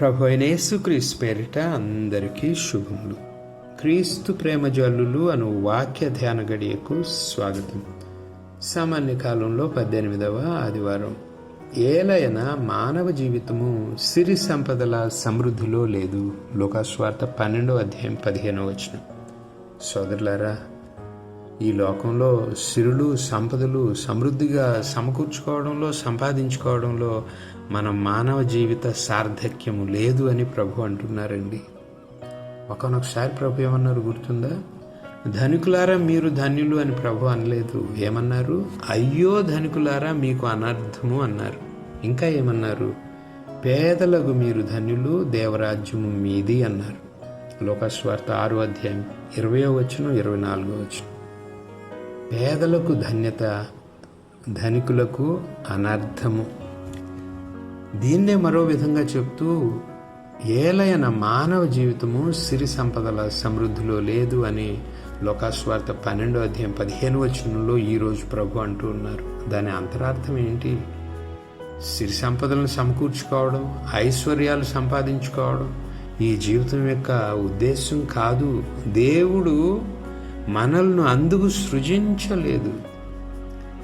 ప్రభు అయిన యేసుక్రీస్తు పేరిట అందరికీ శుభములు. క్రీస్తు ప్రేమ జల్లులు అను వాక్య ధ్యాన గడియకు స్వాగతం. సామాన్య కాలంలో పద్దెనిమిదవ ఆదివారం. ఏలయన మానవ జీవితము సిరి సంపదల సమృద్ధిలో లేదు. లోకాస్వార్త పన్నెండో అధ్యాయం పదిహేనో వచ్చిన సోదరులారా ఈ లోకంలో సిరులు సంపదలు సమృద్ధిగా సమకూర్చుకోవడంలో సంపాదించుకోవడంలో మన మానవ జీవిత సార్థక్యము లేదు అని ప్రభు అంటున్నారండి. ఒకనొకసారి ప్రభు ఏమన్నారు గుర్తుందా? ధనికులారా మీరు ధన్యులు అని ప్రభు అనలేదు. ఏమన్నారు? అయ్యో ధనికులారా మీకు అనర్థము అన్నారు. ఇంకా ఏమన్నారు? పేదలకు మీరు ధన్యులు దేవరాజ్యము మీది అన్నారు. లోకస్వార్త ఆరు అధ్యాయం ఇరవై వచ్చును ఇరవై నాలుగో వచ్చును పేదలకు ధన్యత ధనికులకు అనర్థము. దీన్నే మరో విధంగా చెప్తూ ఏలయన మానవ జీవితము సిరి సంపదల సమృద్ధిలో లేదు అని లోకాస్వార్త పన్నెండో అధ్యాయం పదిహేను వచనంలో ఈరోజు ప్రభు అంటూ ఉన్నారు. దాని అంతరార్థం ఏంటి? సిరి సంపదలను సమకూర్చుకోవడం ఐశ్వర్యాలు సంపాదించుకోవడం ఈ జీవితం యొక్క ఉద్దేశం కాదు. దేవుడు మనల్ని అందుకు సృజించలేదు.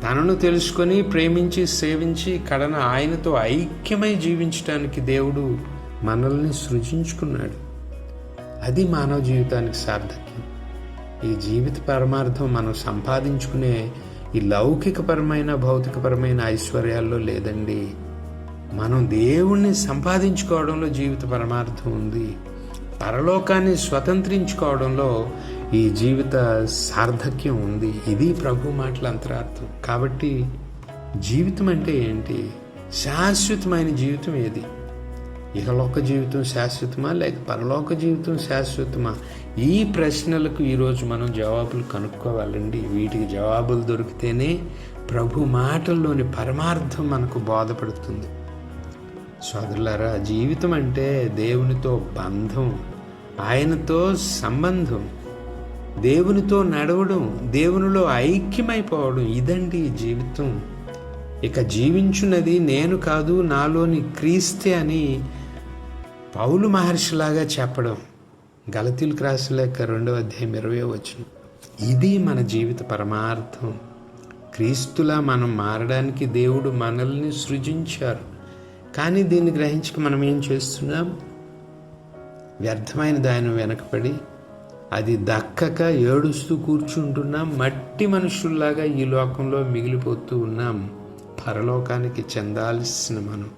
తనను తెలుసుకొని ప్రేమించి సేవించి కడన ఆయనతో ఐక్యమై జీవించడానికి దేవుడు మనల్ని సృజించుకున్నాడు. అది మానవ జీవితానికి సార్థక్యం. ఈ జీవిత పరమార్థం మనం సంపాదించుకునే ఈ లౌకికపరమైన భౌతికపరమైన ఐశ్వర్యాల్లో లేదండి. మనం దేవుణ్ణి సంపాదించుకోవడంలో జీవిత పరమార్థం ఉంది. పరలోకాన్ని స్వతంత్రించుకోవడంలో ఈ జీవిత సార్థక్యం ఉంది. ఇది ప్రభు మాటల అంతరార్థం. కాబట్టి జీవితం అంటే ఏంటి? శాశ్వతమైన జీవితం ఏది? ఇహలోక జీవితం శాశ్వతమా? లేక పరలోక జీవితం శాశ్వతమా? ఈ ప్రశ్నలకు ఈరోజు మనం జవాబులు కనుక్కోవాలండి. వీటికి జవాబులు దొరికితేనే ప్రభు మాటల్లోని పరమార్థం మనకు బోధపడుతుంది. సోదరులారా జీవితం అంటే దేవునితో బంధం ఆయనతో సంబంధం దేవునితో నడవడం దేవునిలో ఐక్యమైపోవడం ఇదండి జీవితం. ఇక జీవించున్నది నేను కాదు నాలోని క్రీస్తే అని పౌలు మహర్షిలాగా చెప్పడం. గలతీలకు రాసిన రెండవ అధ్యాయం ఇరవై వచ్చిన ఇది మన జీవిత పరమార్థం. క్రీస్తులా మనం మారడానికి దేవుడు మనల్ని సృజించారు. కానీ దీన్ని గ్రహించక మనం ఏం చేస్తున్నాం? వ్యర్థమైన దాని వెనకపడి అది దక్కక ఏడుస్తూ కూర్చుంటున్నాం. మట్టి మనుషుల్లాగా ఈ లోకంలో మిగిలిపోతూ ఉన్నాం. పరలోకానికి చెందాల్సిన మనం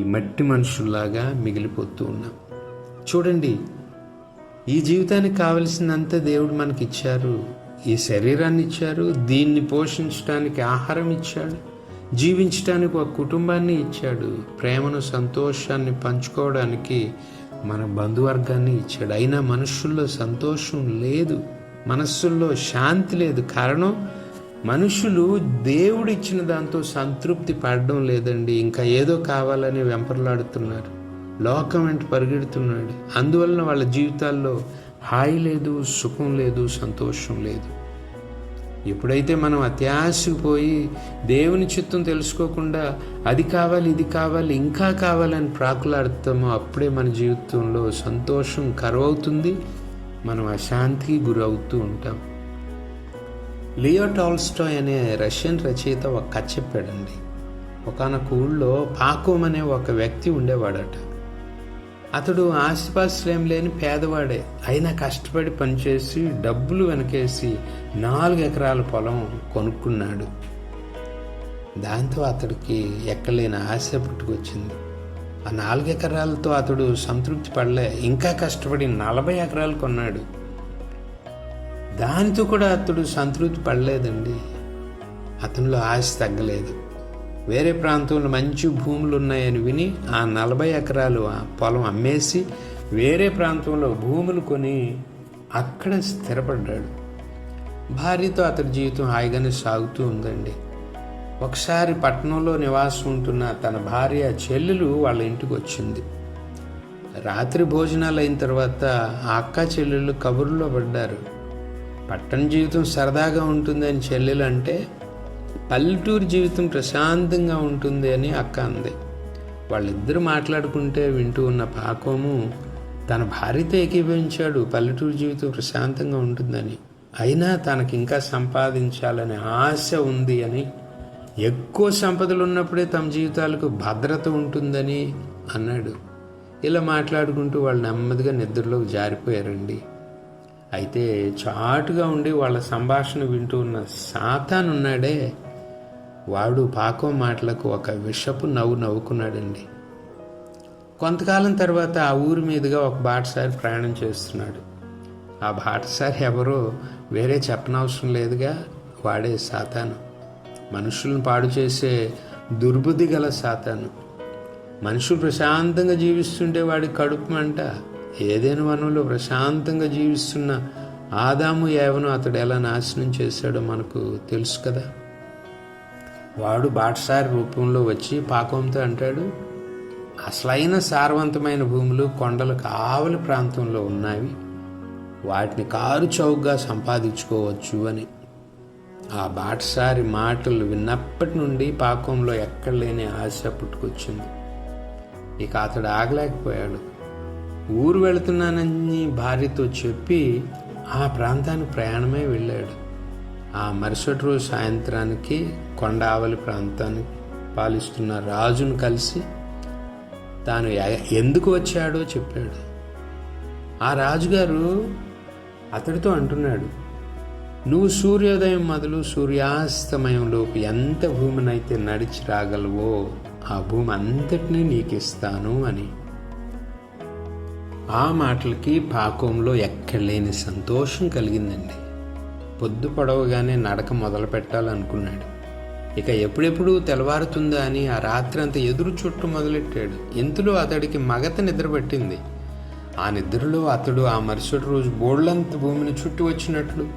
ఈ మట్టి మనుషుల్లాగా మిగిలిపోతూ ఉన్నాం. చూడండి ఈ జీవితానికి కావలసినంత దేవుడు మనకి ఇచ్చారు ఈ శరీరాన్ని ఇచ్చారు దీన్ని పోషించడానికి ఆహారం ఇచ్చాడు జీవించడానికి ఒక కుటుంబాన్ని ఇచ్చాడు. ప్రేమను సంతోషాన్ని పంచుకోవడానికి మన బంధువర్గాన్ని ఇచ్చాడు అయినా మనుషుల్లో సంతోషం లేదు మనస్సుల్లో శాంతి లేదు. కారణం మనుషులు దేవుడిచ్చిన దాంతో సంతృప్తి పడడం లేదండి. ఇంకా ఏదో కావాలని వెంపర్లాడుతున్నారు. లోకం వెంట పరిగెడుతున్నాడు. అందువలన వాళ్ళ జీవితాల్లో హాయి లేదు సుఖం లేదు సంతోషం లేదు. ఎప్పుడైతే మనం అత్యాశపోయి దేవుని చిత్తం తెలుసుకోకుండా అది కావాలి ఇది కావాలి ఇంకా కావాలని ప్రాకులాడతామో అప్పుడే మన జీవితంలో సంతోషం కరువవుతుంది మనం అశాంతికి గురవుతూ ఉంటాం. లియో టాల్స్టాయ్ అనే రష్యన్ రచయిత ఒక కథ చెప్పాడండి. ఒకనొక ఊళ్ళో పాకోమ్ అనే ఒక వ్యక్తి ఉండేవాడట. అతడు ఆస్తిపాస్తులేం లేని పేదవాడే. అయినా కష్టపడి పనిచేసి డబ్బులు వెనకేసి నాలుగు ఎకరాల పొలం కొనుక్కున్నాడు. దాంతో అతడికి ఎక్కలేని ఆశ పుట్టుకొచ్చింది. ఆ నాలుగు ఎకరాలతో అతడు సంతృప్తి పడలే. ఇంకా కష్టపడి నలభై ఎకరాలు కొన్నాడు. దానితో కూడా అతడు సంతృప్తి పడలేదండి. అతనిలో ఆశ తగ్గలేదు. వేరే ప్రాంతంలో మంచి భూములు ఉన్నాయని విని ఆ నలభై ఎకరాలు పొలం అమ్మేసి వేరే ప్రాంతంలో భూములు కొని అక్కడ స్థిరపడ్డాడు. భార్యతో అతడి జీవితం హాయిగానే సాగుతూ ఉందండి. ఒకసారి పట్టణంలో నివాసం ఉంటున్న తన భార్య చెల్లెలు వాళ్ళ ఇంటికి వచ్చింది. రాత్రి భోజనాలు అయిన తర్వాత ఆ అక్క చెల్లెళ్ళు కబుర్లో పడ్డారు. పట్టణ జీవితం సరదాగా ఉంటుందని చెల్లెలు అంటే పల్లెటూరు జీవితం ప్రశాంతంగా ఉంటుంది అని అక్క అంది. వాళ్ళిద్దరు మాట్లాడుకుంటే వింటూ ఉన్న పాకోము తన భార్యతో ఏకీభవించాడు. పల్లెటూరు జీవితం ప్రశాంతంగా ఉంటుందని. అయినా తనకి ఇంకా సంపాదించాలనే ఆశ ఉంది అని. ఎక్కువ సంపదలు ఉన్నప్పుడే తమ జీవితాలకు భద్రత ఉంటుందని అన్నాడు. ఇలా మాట్లాడుకుంటూ వాళ్ళు నెమ్మదిగా నిద్రలోకి జారిపోయారండి. అయితే చాటుగా ఉండి వాళ్ళ సంభాషణ వింటూ ఉన్న సాతానున్నాడే వాడు పాకో మాటలకు ఒక విషపు నవ్వు నవ్వుకున్నాడండి. కొంతకాలం తర్వాత ఆ ఊరి మీదుగా ఒక బాటసారి ప్రయాణం చేస్తున్నాడు. ఆ బాటసారి ఎవరో వేరే చెప్పనవసరం లేదుగా వాడే సాతాను. మనుషులను పాడు చేసే దుర్బుద్ధి గల సాతాను. మనుషులు ప్రశాంతంగా జీవిస్తుంటే వాడి కడుపు మంట ఏదైనా వనంలో ప్రశాంతంగా జీవిస్తున్న ఆదాము ఏవను అతడు ఎలా నాశనం చేశాడో మనకు తెలుసు కదా. వాడు బాటసారి రూపంలో వచ్చి పాకంతో అంటాడు అసలైన సారవంతమైన భూములు కొండలు కావలి ప్రాంతంలో ఉన్నాయి వాటిని కారు చౌకగా సంపాదించుకోవచ్చు అని. ఆ బాటసారి మాటలు విన్నప్పటి నుండి పాకంలో ఎక్కడ లేని ఆశ పుట్టుకొచ్చింది. ఇక అతడు ఆగలేకపోయాడు. ఊరు వెళుతున్నానని భార్యతో చెప్పి ఆ ప్రాంతానికి ప్రయాణమే వెళ్ళాడు. ఆ మరుసటి రోజు సాయంత్రానికి కొండావలి ప్రాంతానికి ప్రాంతాన్ని పాలిస్తున్న రాజును కలిసి తాను ఎందుకు వచ్చాడో చెప్పాడు. ఆ రాజుగారు అతడితో అంటున్నాడు నువ్వు సూర్యోదయం మొదలు సూర్యాస్తమయంలోపు ఎంత భూమినైతే నడిచి రాగలవో ఆ భూమి అంతటినీ నీకు ఇస్తాను అని. ఆ మాటలకి పాకంలో ఎక్కడలేని సంతోషం కలిగిందండి. పొద్దు పొడవగానే నడక మొదలు పెట్టాలనుకున్నాడు. ఇక ఎప్పుడెప్పుడు తెల్లవారుతుందా అని ఆ రాత్రి అంత ఎదురు చుట్టూ మొదలెట్టాడు. ఇంతలో అతడికి మగత నిద్ర పట్టింది. ఆ నిద్రలో అతడు ఆ మరుసటి రోజు బోళ్ళంత భూమిని చుట్టి వచ్చినట్లు.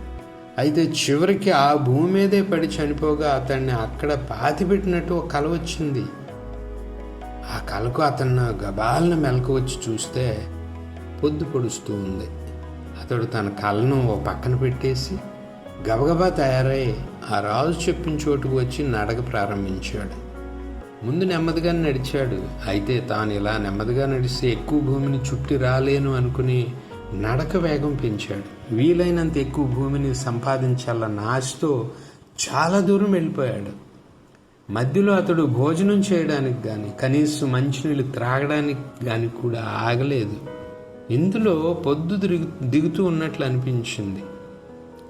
అయితే చివరికి ఆ భూమి మీదే పడి చనిపోగా అతన్ని అక్కడ పాతిపెట్టినట్టు ఒక కల వచ్చింది. ఆ కలకు అతను గబాలను మెలకు వచ్చి చూస్తే పొద్దు పొడుస్తూ ఉంది. అతడు తన కళ్ళను ఓ పక్కన పెట్టేసి గబగబా తయారై ఆ రాజు చెప్పిన చోటుకు వచ్చి నడక ప్రారంభించాడు. ముందు నెమ్మదిగా నడిచాడు. అయితే తాను ఇలా నెమ్మదిగా నడిస్తే ఎక్కువ భూమిని చుట్టి రాలేను అనుకుని నడక వేగం పెంచాడు. వీలైనంత ఎక్కువ భూమిని సంపాదించాలన్న ఆశతో చాలా దూరం వెళ్ళిపోయాడు. మధ్యలో అతడు భోజనం చేయడానికి కానీ కనీసం మంచినీళ్ళు త్రాగడానికి కానీ కూడా ఆగలేదు. ఇందులో పొద్దు దిగు దిగుతూ ఉన్నట్లు అనిపించింది.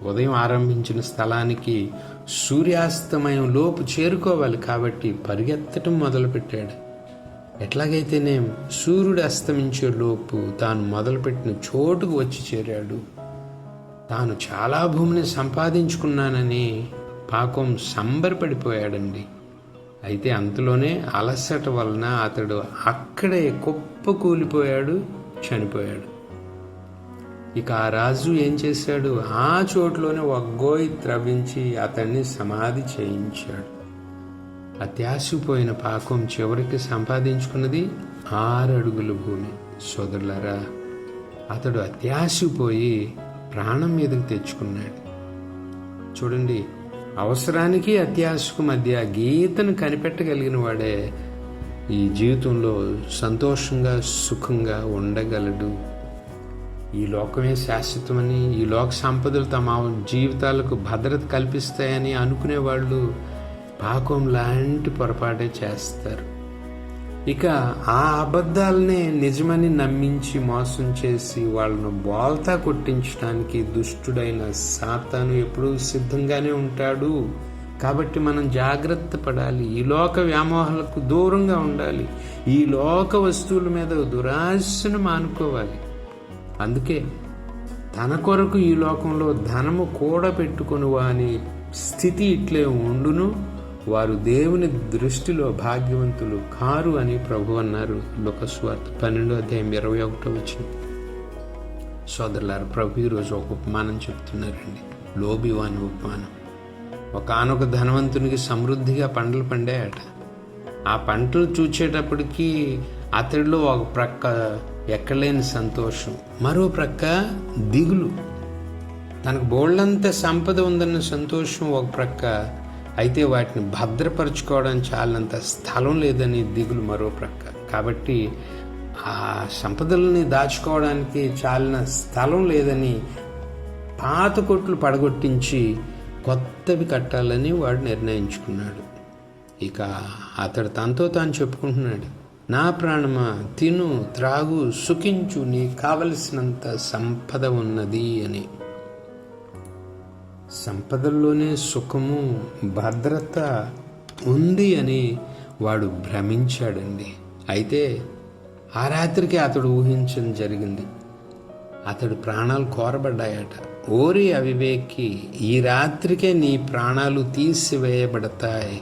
ఉదయం ఆరంభించిన స్థలానికి సూర్యాస్తమయం లోపు చేరుకోవాలి కాబట్టి పరిగెత్తటం మొదలుపెట్టాడు. ఎట్లాగైతేనే సూర్యుడు అస్తమించే లోపు తాను మొదలుపెట్టిన చోటుకు వచ్చి చేరాడు. తాను చాలా భూమిని సంపాదించుకున్నానని పాకం సంబరపడిపోయాడండి. అయితే అంతలోనే అలసట వలన అతడు అక్కడే కుప్ప కూలిపోయాడు చనిపోయాడు. ఇక ఆ రాజు ఏం చేశాడు? ఆ చోట్లోనే ఒగ్గోయి త్రవ్వించి అతన్ని సమాధి చేయించాడు. అత్యాసిపోయిన పాకం చివరికి సంపాదించుకున్నది ఆరడుగుల భూమి. సోదరులరా అతడు అత్యాసిపోయి ప్రాణం మీదకి తెచ్చుకున్నాడు. చూడండి అవసరానికి అత్యాశకు మధ్య గీతను కనిపెట్టగలిగిన వాడే ఈ జీవితంలో సంతోషంగా సుఖంగా ఉండగలడు. ఈ లోకమే శాశ్వతమని ఈ లోక సంపదలు తమ జీవితాలకు భద్రత కల్పిస్తాయని అనుకునే వాళ్ళు పాకం లాంటి పొరపాటే చేస్తారు. ఇక ఆ అబద్ధాలనే నిజమని నమ్మించి మోసం చేసి వాళ్ళను బోల్తా కొట్టించడానికి దుష్టుడైన సాతాను ఎప్పుడూ సిద్ధంగానే ఉంటాడు. కాబట్టి మనం జాగ్రత్త పడాలి. ఈ లోక వ్యామోహాలకు దూరంగా ఉండాలి. ఈ లోక వస్తువుల మీద దురాశను మానుకోవాలి. అందుకే తన కొరకు ఈ లోకంలో ధనము కూడా పెట్టుకుని వాని స్థితి ఇట్లే ఉండును. వారు దేవుని దృష్టిలో భాగ్యవంతులు కారు అని ప్రభు అన్నారు. లోకస్వార్త పన్నెండో అధ్యాయం ఇరవై ఒకటో వచ్చింది సోదరులారు ప్రభు ఈరోజు ఒక ఉపమానం చెప్తున్నారండి. లోబివాని ఉపమానం. ఒకనొక ధనవంతునికి సమృద్ధిగా పంటలు పండాయట. ఆ పంటలు చూచేటప్పటికి అతడిలో ఒక ప్రక్క ఎక్కలేని సంతోషం. మరో ప్రక్క దిగులు. తనకు బోళ్ళంత సంపద ఉందన్న సంతోషం ఒక ప్రక్క. అయితే వాటిని భద్రపరచుకోవడం చాలంత స్థలం లేదని దిగులు మరో ప్రక్క. కాబట్టి ఆ సంపదలని దాచుకోవడానికి చాలిన స్థలం లేదని పాత కొట్లు పడగొట్టించి కొత్తవి కట్టాలని వాడు నిర్ణయించుకున్నాడు. ఇక అతడు తనతో తాను చెప్పుకుంటున్నాడు నా ప్రాణమా తిను త్రాగు సుఖించు నీకు కావలసినంత సంపద ఉన్నది అని. సంపదల్లోనే సుఖము భద్రత ఉంది అని వాడు భ్రమించాడండి. అయితే ఆ రాత్రికి అతడు ఊహించడం జరిగింది. అతడు ప్రాణాలు కోరబడ్డాయట. ఓరి అవివేకి ఈ రాత్రికే నీ ప్రాణాలు తీసివేయబడతాయి.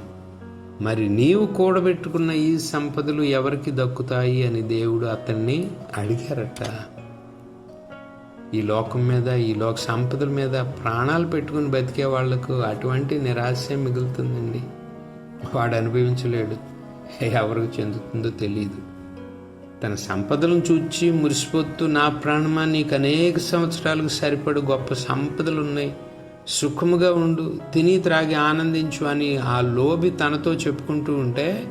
మరి నీవు కూడబెట్టుకున్న ఈ సంపదలు ఎవరికి దక్కుతాయి అని దేవుడు అతన్ని అడిగారట. ఈ లోకం మీద ఈ లోక సంపదల మీద ప్రాణాలు పెట్టుకుని బతికే వాళ్ళకు అటువంటి నిరాశ మిగులుతుందండి. వాడు అనుభవించలేడు. ఎవరికి చెందుతుందో తెలియదు తన సంపదలను చూచి మురిసిపోతూ నా ప్రాణమా నీకు అనేక సంవత్సరాలకు సరిపడు గొప్ప సంపదలు ఉన్నాయి సుఖముగా ఉండు తిని త్రాగి ఆనందించు అని ఆ లోబి తనతో చెప్పుకుంటూ ఉంటే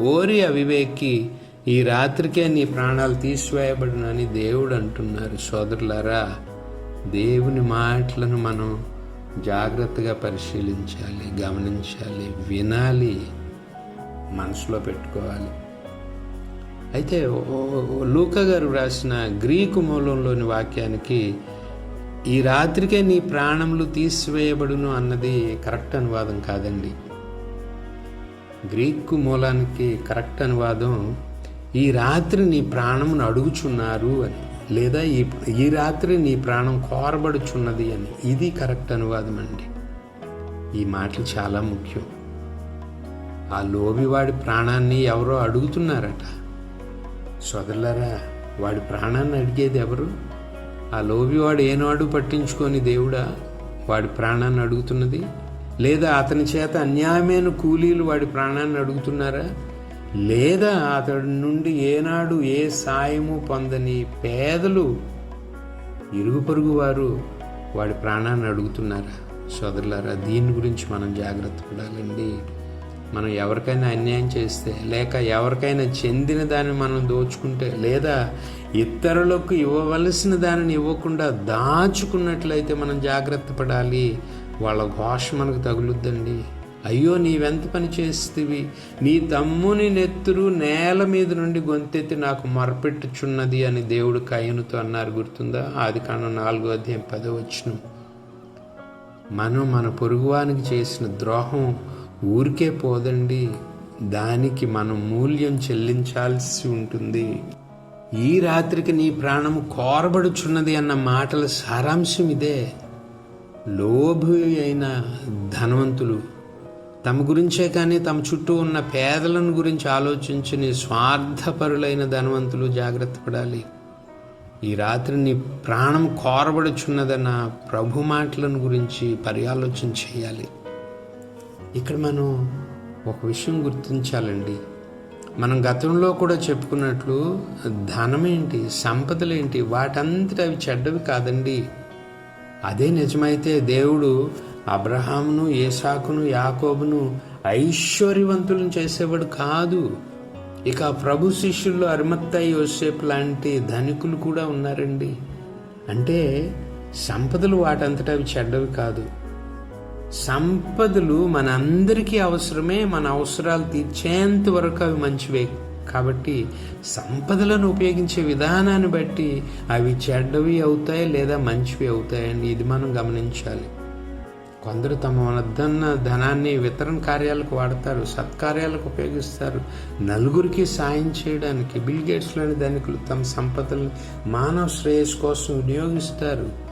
ఓరి అవివేకి ఈ రాత్రికే నీ ప్రాణాలు తీసివేయబడినని దేవుడు అంటున్నారు. సోదరులారా దేవుని మాటలను మనం జాగ్రత్తగా పరిశీలించాలి గమనించాలి వినాలి మనసులో పెట్టుకోవాలి. అయితే లూక గారు రాసిన గ్రీకు మూలంలోని వాక్యానికి ఈ రాత్రికే నీ ప్రాణములు తీసివేయబడును అన్నది కరెక్ట్ అనువాదం కాదండి. గ్రీకు మూలానికి కరెక్ట్ అనువాదం ఈ రాత్రి నీ ప్రాణమును అడుగుచున్నారు అని లేదా ఈ ఈ రాత్రి నీ ప్రాణం కోరబడుచున్నది అని ఇది కరెక్ట్ అనువాదం అండి. ఈ మాటలు చాలా ముఖ్యం. ఆ లోబివాడి ప్రాణాన్ని ఎవరో అడుగుతున్నారట. సోదరులారా వాడి ప్రాణాన్ని అడిగేది ఎవరు? ఆ లోబివాడు ఏనాడు పట్టించుకొని దేవుడా వాడి ప్రాణాన్ని అడుగుతున్నది? లేదా అతని చేత అన్యాయమైన కూలీలు వాడి ప్రాణాన్ని అడుగుతున్నారా? లేదా అతడి నుండి ఏనాడు ఏ సాయము పొందని పేదలు ఇరుగు పొరుగు వారు వాడి ప్రాణాన్ని అడుగుతున్నారా? సోదరులారా దీని గురించి మనం జాగ్రత్త పడాలండి. మనం ఎవరికైనా అన్యాయం చేస్తే లేక ఎవరికైనా చెందిన దాన్ని మనం దోచుకుంటే లేదా ఇతరులకు ఇవ్వవలసిన దానిని ఇవ్వకుండా దాచుకున్నట్లయితే మనం జాగ్రత్త పడాలి. వాళ్ళ ఘోష మనకు తగులుద్దండి. అయ్యో నీవెంత పని చేస్తేవి నీ తమ్ముని నెత్తురు నేల మీద నుండి గొంతెత్తి నాకు మరపెట్టుచున్నది అని దేవుడు కయ్యనుతో అన్నారు. గుర్తుందా? ఆది కాండం నాలుగో అధ్యాయం పదవచ్చును మనం మన పొరుగువానికి చేసిన ద్రోహం ఊరికే పోదండి. దానికి మనం మూల్యం చెల్లించాల్సి ఉంటుంది. ఈ రాత్రికి నీ ప్రాణము కోరబడుచున్నది అన్న మాటల సారాంశం ఇదే. లోభి అయిన ధనవంతులు తమ గురించే కానీ తమ చుట్టూ ఉన్న పేదలను గురించి ఆలోచించని స్వార్థపరులైన ధనవంతులు జాగ్రత్త పడాలి. ఈ రాత్రి నీ ప్రాణం కోరబడుచున్నదన్న ప్రభు మాటలను గురించి పర్యాలోచన చేయాలి. ఇక్కడ మనం ఒక విషయం గుర్తించాలండి. మనం గతంలో కూడా చెప్పుకున్నట్లు ధనమేంటి సంపదలేంటి వాటంతటి అవి చెడ్డవి కాదండి. అదే నిజమైతే దేవుడు అబ్రహామును ఏసాకును యాకోబును ఐశ్వర్యవంతులను చేసేవాడు కాదు. ఇక ప్రభు శిష్యుల్లో అరిమత్తాయి యోసేపు లాంటి ధనికులు కూడా ఉన్నారండి. అంటే సంపదలు వాటంతటా అవి చెడ్డవి కాదు. సంపదలు మనందరికీ అవసరమే మన అవసరాలు తీర్చేంత వరకు అవి మంచివే. కాబట్టి సంపదలను ఉపయోగించే విధానాన్ని బట్టి అవి చెడ్డవి అవుతాయి లేదా మంచివి అవుతాయండి. ఇది మనం గమనించాలి. కొందరు తమ వద్దన్న ధనాన్ని వితరణ కార్యాలకు వాడతారు సత్కార్యాలకు ఉపయోగిస్తారు. నలుగురికి సాయం చేయడానికి బిల్ గేట్స్ లాంటి ధనికులు తమ సంపదలను మానవ శ్రేయస్ కోసం వినియోగిస్తారు.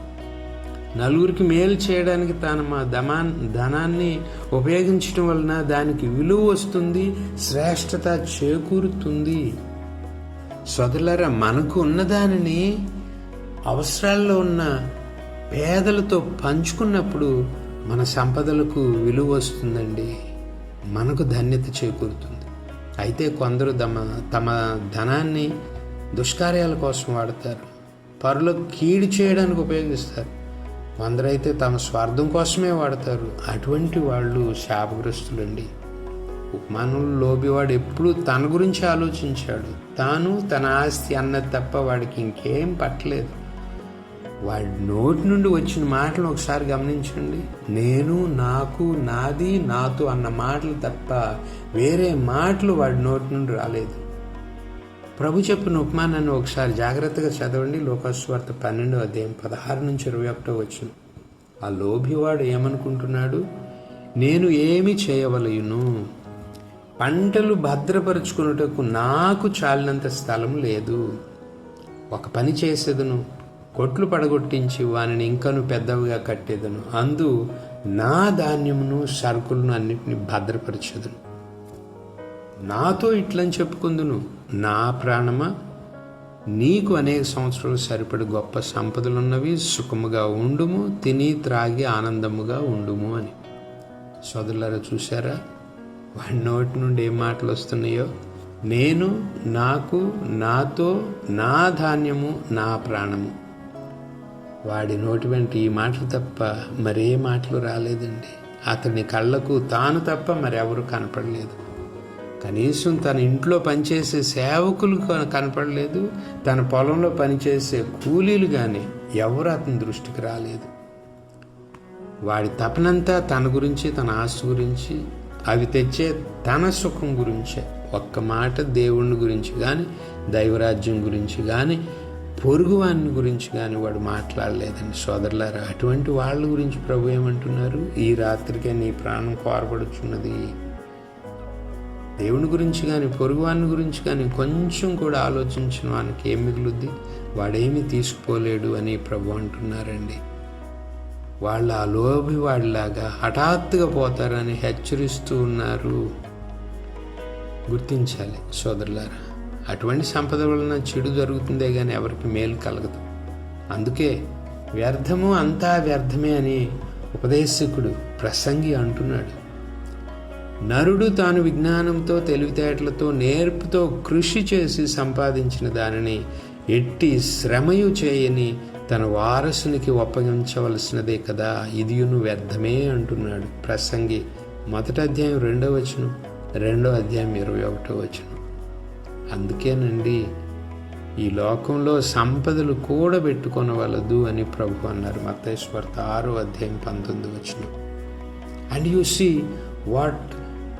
నలుగురికి మేలు చేయడానికి తాను మా ధమాన్ ధనాన్ని ఉపయోగించడం వలన దానికి విలువ వస్తుంది శ్రేష్టత చేకూరుతుంది. సోదరులారా మనకు ఉన్నదానిని అవసరాల్లో ఉన్న పేదలతో పంచుకున్నప్పుడు మన సంపదలకు విలువ వస్తుందండి. మనకు ధన్యత చేకూరుతుంది. అయితే కొందరు తమ తమ ధనాన్ని దుష్కార్యాల కోసం వాడతారు. పరులకు కీడు చేయడానికి ఉపయోగిస్తారు. కొందరైతే తమ స్వార్థం కోసమే వాడతారు. అటువంటి వాళ్ళు శాపగ్రస్తులండి. ఉపమానంలో లోబివాడు ఎప్పుడూ తన గురించి ఆలోచించాడు. తాను తన ఆస్తి అన్నది తప్ప వాడికి ఇంకేం పట్టలేదు. వాడి నోటి నుండి వచ్చిన మాటలు ఒకసారి గమనించండి. నేను నాకు నాది నాతో అన్న మాటలు తప్ప వేరే మాటలు వాడి నోటి నుండి రాలేదు. ప్రభు చెప్పిన ఉపమానాన్ని ఒకసారి జాగ్రత్తగా చదవండి. లోకస్వార్త పన్నెండు అధ్యాయం పదహారు నుంచి ఇరవై ఒకటో వచ్చిన ఆ లోభివాడు ఏమనుకుంటున్నాడు? నేను ఏమి చేయవలయును? పంటలు భద్రపరుచుకున్నటకు నాకు చాలినంత స్థలం లేదు. ఒక పని చేసేదను కొట్లు పడగొట్టించి వానిని ఇంకను పెద్దవిగా కట్టేదను. అందు నా ధాన్యమును సరుకులను అన్నిటిని భద్రపరిచేదను. నాతో ఇట్లని చెప్పుకుందును. నా ప్రాణమా? నీకు అనేక సంవత్సరాలు సరిపడి గొప్ప సంపదలున్నవి సుఖముగా ఉండుము తిని త్రాగి ఆనందముగా ఉండుము అని. సోదరులారా చూసారా వాడి నోటి నుండి ఏ మాటలు వస్తున్నాయో? నేను నాకు నాతో నా ధాన్యము నా ప్రాణము. వాడి నోటి వెంట ఈ మాటలు తప్ప మరే మాటలు రాలేదండి. అతని కళ్ళకు తాను తప్ప మరెవరు కనపడలేదు. కనీసం తన ఇంట్లో పనిచేసే సేవకులు కనపడలేదు. తన పొలంలో పనిచేసే కూలీలు కానీ ఎవరు అతని దృష్టికి రాలేదు. వాడి తపనంతా తన గురించి తన ఆస్తి గురించి అవి తెచ్చే తన సుఖం గురించే. ఒక్క మాట దేవుణ్ణి గురించి కానీ దైవరాజ్యం గురించి కానీ పొరుగువాని గురించి కానీ వాడు మాట్లాడలేదండి సోదరులారా. అటువంటి వాళ్ళ గురించి ప్రభు ఏమంటున్నారు? ఈ రాత్రికే నీ ప్రాణం కోరబడుచున్నది దేవుని గురించి కానీ పొరుగువాని గురించి కానీ కొంచెం కూడా ఆలోచించిన వానికి ఏం మిగులుద్ది? వాడేమీ తీసుకుపోలేడు అని ప్రభు అంటున్నారండి. వాళ్ళ ఆ లోభి వాళ్ళలాగా హఠాత్తుగా పోతారని హెచ్చరిస్తూ ఉన్నారు. గుర్తించాలి సోదరులారా అటువంటి సంపద వలన చెడు జరుగుతుందే కానీ ఎవరికి మేలు కలగదు. అందుకే వ్యర్థము అంతా వ్యర్థమే అని ఉపదేశకుడు ప్రసంగి అంటున్నాడు. నరుడు తాను విజ్ఞానంతో తెలివితేటలతో నేర్పుతో కృషి చేసి సంపాదించిన దానిని ఎట్టి శ్రమయు చేయని తన వారసునికి ఒప్పగించవలసినదే కదా? ఇదియును వ్యర్థమే అంటున్నాడు. ప్రసంగి మొదటి అధ్యాయం రెండో వచనం రెండో అధ్యాయం ఇరవై ఒకటో వచనం. అందుకేనండి ఈ లోకంలో సంపదలు కూడబెట్టుకొనవలదు అని ప్రభు అన్నారు. మత్తేశ్వర్త ఆరో అధ్యాయం పంతొమ్మిది వచనం. And you see what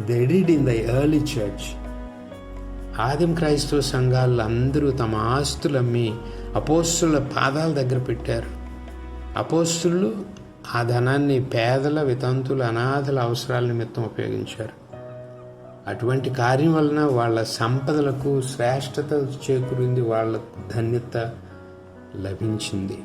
they did in the early church ఆదిం క్రైస్తవ సంఘాలు అందరూ తమ ఆస్తులు అమ్మి అపోస్తుల పాదాల దగ్గర పెట్టారు. అపోస్తులు ఆ ధనాన్ని పేదల వితంతుల అనాథల అవసరాల నిమిత్తం ఉపయోగించారు. అటువంటి కార్యం వలన వాళ్ళ సంపదలకు శ్రేష్టత చేకూరింది వాళ్ళ ధన్యత లభించింది.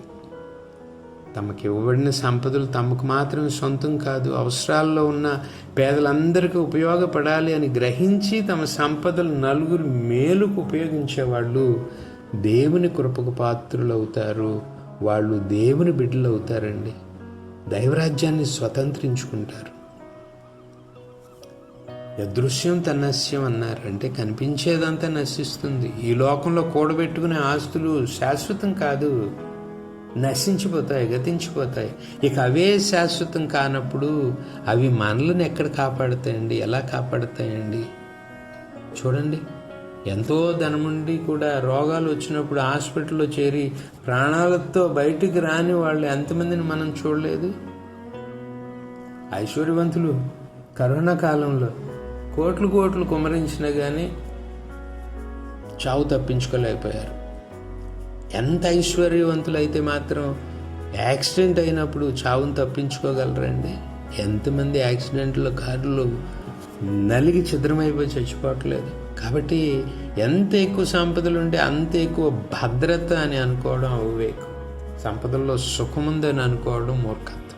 తమకి ఇవ్వబడిన సంపదలు తమకు మాత్రమే సొంతం కాదు. అవసరాల్లో ఉన్న పేదలందరికీ ఉపయోగపడాలి అని గ్రహించి తమ సంపదలు నలుగురు మేలుకు ఉపయోగించేవాళ్ళు దేవుని కృపకు పాత్రులు అవుతారు వాళ్ళు దేవుని బిడ్డలు అవుతారండి దైవరాజ్యాన్ని స్వతంత్రించుకుంటారు. అదృశ్యం తన్నస్యం అన్నారు. అంటే కనిపించేదంతా నశిస్తుంది. ఈ లోకంలో కూడబెట్టుకునే ఆస్తులు శాశ్వతం కాదు. నశించిపోతాయి గతించిపోతాయి. ఇక అవే శాశ్వతం కానప్పుడు అవి మనల్ని ఎక్కడ కాపాడుతాయండి? ఎలా కాపాడుతాయండి? చూడండి. ఎంతో ధనముండి కూడా రోగాలు వచ్చినప్పుడు హాస్పిటల్లో చేరి ప్రాణాలతో బయటికి రాని వాళ్ళు ఎంతమందిని మనం చూడలేదు? ఐశ్వర్యవంతులు కరోనా కాలంలో కోట్లు కోట్లు కుమరించినా కానీ చావు తప్పించుకోలేకపోయారు. ఎంత ఐశ్వర్యవంతులైతే మాత్రం యాక్సిడెంట్ అయినప్పుడు చావును తప్పించుకోగలరండి. ఎంతమంది యాక్సిడెంట్లో కార్లు నలిగి చిద్రమైపోయి చచ్చిపోవట్లేదు. కాబట్టి ఎంత ఎక్కువ సంపదలు ఉంటే అంత ఎక్కువ భద్రత అని అనుకోవడం అవివేకం. సంపదల్లో సుఖముందని అనుకోవడం మూర్ఖత్వం.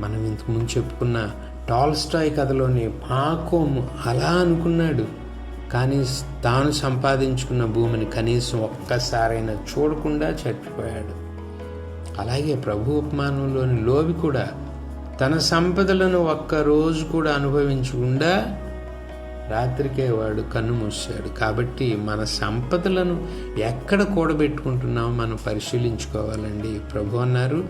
మనం ఇంతకుముందు చెప్పుకున్న టాల్స్టాయ్ కథలోని పాకోము అలా అనుకున్నాడు. కానీ తాను సంపాదించుకున్న భూమిని కనీసం ఒక్కసారైనా చూడకుండా చచ్చిపోయాడు అలాగే ప్రభు ఉపమానంలోని లోవి కూడా తన సంపదలను ఒక్క రోజు కూడా అనుభవించకుండా రాత్రికే వాడు కన్ను మూసాడు కాబట్టి మన సంపదలను ఎక్కడ కూడబెట్టుకుంటున్నామో మనం పరిశీలించుకోవాలండి. ప్రభు అన్నారు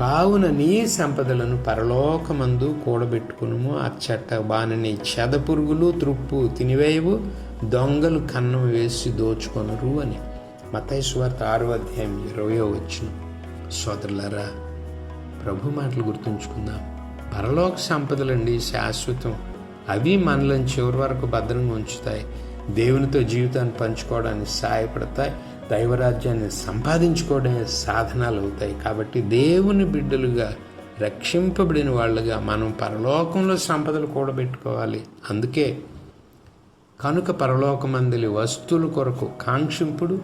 కావున నీ సంపదలను పరలోకమందు కూడబెట్టుకును అచ్చట బానని చెద పురుగులు త్రుప్పు తినివేయవు దొంగలు కన్నం వేసి దోచుకొనరు అని మతైశ్వార్త ఆరో అధ్యాయం ఇరవయో వచ్చిన సోదరులరా ప్రభు మాటలు గుర్తుంచుకుందాం. పరలోక సంపదలండి శాశ్వతం. అవి మనలను చివరి వరకు భద్రంగా ఉంచుతాయి. దేవునితో జీవితాన్ని పంచుకోవడానికి సహాయపడతాయి. దైవరాజ్యాన్ని సంపాదించుకోవడమే సాధనాలు అవుతాయి కాబట్టి దేవుని బిడ్డలుగా రక్షింపబడిన వాళ్ళుగా మనం పరలోకంలో సంపదలు కూడబెట్టుకోవాలి. అందుకే కనుక పరలోకమందిలి వస్తువుల కొరకు కాంక్షింపుడు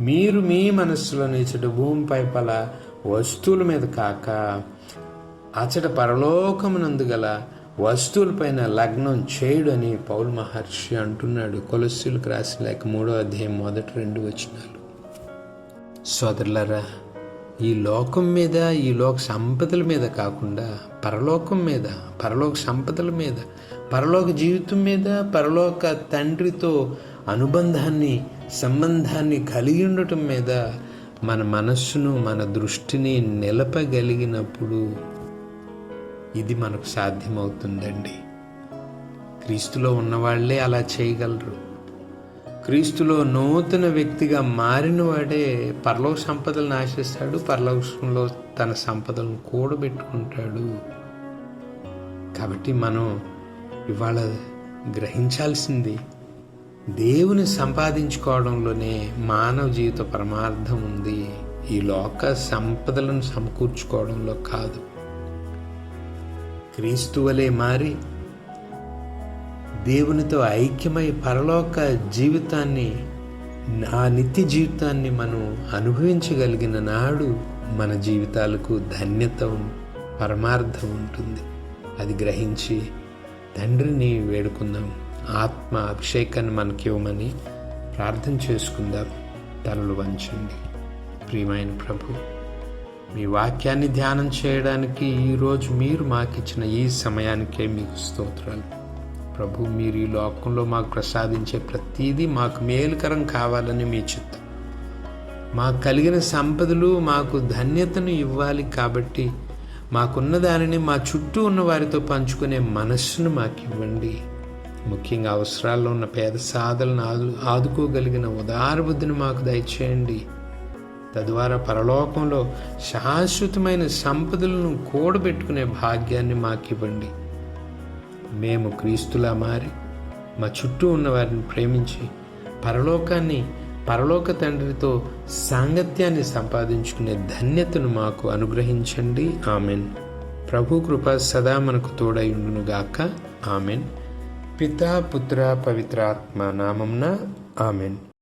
మీరు మీ మనస్సులో నిచ్చట భూమిపై పల వస్తువుల మీద కాక అచట పరలోకమునందు గల వస్తువులపైన లగ్నం చేయుడు అని పౌల్ మహర్షి అంటున్నాడు. కొలస్సులకు రాసి లేక మూడో అధ్యాయం మొదటి రెండు వచనాలు. సోదరులరా ఈ లోకం మీద ఈ లోక సంపదల మీద కాకుండా పరలోకం మీద పరలోక సంపదల మీద పరలోక జీవితం మీద పరలోక తండ్రితో అనుబంధాన్ని సంబంధాన్ని కలిగి ఉండటం మీద మన మనస్సును మన దృష్టిని నిలపగలిగినప్పుడు ఇది మనకు సాధ్యమవుతుందండి. క్రీస్తులో ఉన్నవాళ్ళే అలా చేయగలరు. క్రీస్తులో నూతన వ్యక్తిగా మారిన వాడే పరలోక సంపదలను ఆశిస్తాడు పరలోకంలో తన సంపదలను కూడబెట్టుకుంటాడు. కాబట్టి మనం ఇవాళ గ్రహించాల్సింది దేవుని సంపాదించుకోవడంలోనే మానవ జీవిత పరమార్థం ఉంది. ఈ లోక సంపదలను సమకూర్చుకోవడంలో కాదు. క్రీస్తు వలె మారి దేవునితో ఐక్యమై పరలోక జీవితాన్ని ఆ నిత్య జీవితాన్ని మనం అనుభవించగలిగిన నాడు మన జీవితాలకు ధన్యత పరమార్థం ఉంటుంది. అది గ్రహించి తండ్రిని వేడుకుందాం. ఆత్మ అభిషేకాన్ని మనకి ఇవ్వమని ప్రార్థన చేసుకుందాం. తలలు వంచండి. ప్రియమైన ప్రభు మీ వాక్యాన్ని ధ్యానం చేయడానికి ఈరోజు మీరు మాకిచ్చిన ఈ సమయానికే మీకు స్తోత్రాలు. ప్రభు మీరు ఈ లోకంలో మాకు ప్రసాదించే ప్రతీదీ మాకు మేలుకరం కావాలని మీ చిత్తం. మాకు కలిగిన సంపదలు మాకు ధన్యతను ఇవ్వాలి కాబట్టి మాకున్న దానిని మా చుట్టూ ఉన్న వారితో పంచుకునే మనస్సును మాకు ఇవ్వండి. ముఖ్యంగా అవసరాల్లో ఉన్న పేద సాధలను ఆదు ఆదుకోగలిగిన ఉదారబుద్ధిని మాకు దయచేయండి. తద్వారా పరలోకంలో శాశ్వతమైన సంపదలను కూడబెట్టుకునే భాగ్యాన్ని మాకు ఇవ్వండి మేము క్రీస్తులా మారి మా చుట్టూ ఉన్న వారిని ప్రేమించి పరలోకాన్ని పరలోక తండ్రితో సాంగత్యాన్ని సంపాదించుకునే ధన్యతను మాకు అనుగ్రహించండి. ఆమెన్. ప్రభు కృప సదా మనకు తోడైండునుగాక ఆమెన్. పితా పుత్ర పవిత్రాత్మ నామంన ఆమెన్.